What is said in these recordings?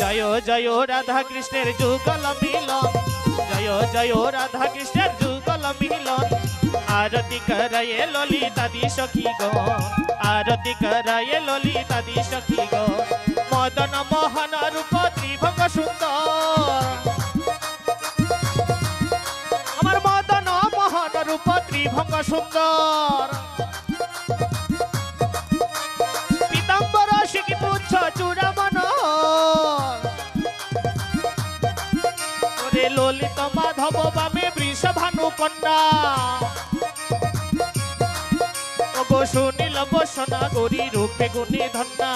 জয় জয় রাধা কৃষ্ণের যুগল মিলন। জয় জয় রাধা কৃষ্ণের যুগল মিলন। আরতি করয়ে ললিতা দি সখী গো। আরতি করয়ে ললিতা দি সখী গো। মদন মোহন রূপ ত্রিভঙ্গ সুন্দর। আমার মদন মোহন রূপ ত্রিভঙ্গ সুন্দর। মাধব বামে বৃষভানু কন্যা ওগো সুনীল বসনা গরি রূপে গুণী ধন্যা।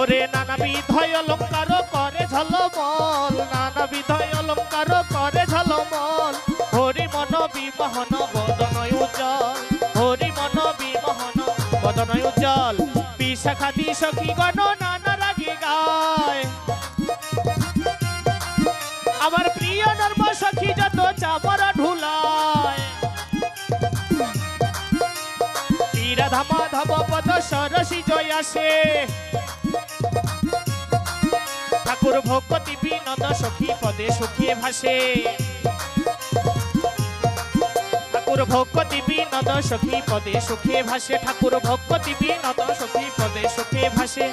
ওরে নানা বিধয় অলঙ্কার করে ঝলমল নানা বিধয় অলঙ্কার করে ঝলমল। হরি মন বিমোহন বদন উজ্জ্বল। হরি মন বিমোহন বদন উজ্জ্বল। বিশাখা দি সখী গণ রাধা মাধব পদ সরসী জয় আসে। ঠাকুর ভক্তি বিনোদ সখী পদে সুখিয়ে ভাসে। ঠাকুর ভক্তি বিনোদ সখী পদে সুখে ভাসে। ঠাকুর ভক্তি বিনোদ সখী পদে সুখে ভাসে।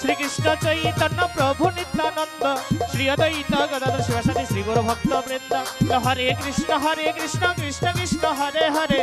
শ্রীকৃষ্ণ চৈতন্য প্রভু নিত্যানন্দ, শ্রী অদ্বৈত গদাধর শিবসাদী শ্রী গুরু ভক্ত বৃন্দ হরে কৃষ্ণ হরে কৃষ্ণ কৃষ্ণ কৃষ্ণ, হরে হরে।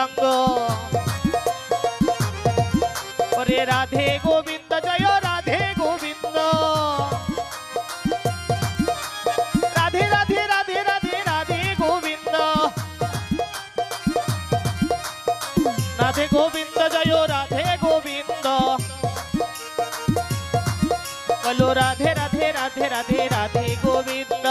নিতাই গৌরাঙ্গ রাধে গোবিন্দ, জয় রাধে গোবিন্দ। রাধে রাধে রাধে রাধে রাধে গোবিন্দ। রাধে গোবিন্দ, জয় রাধে গোবিন্দ। বলো রাধে রাধে রাধে রাধে রাধে গোবিন্দ।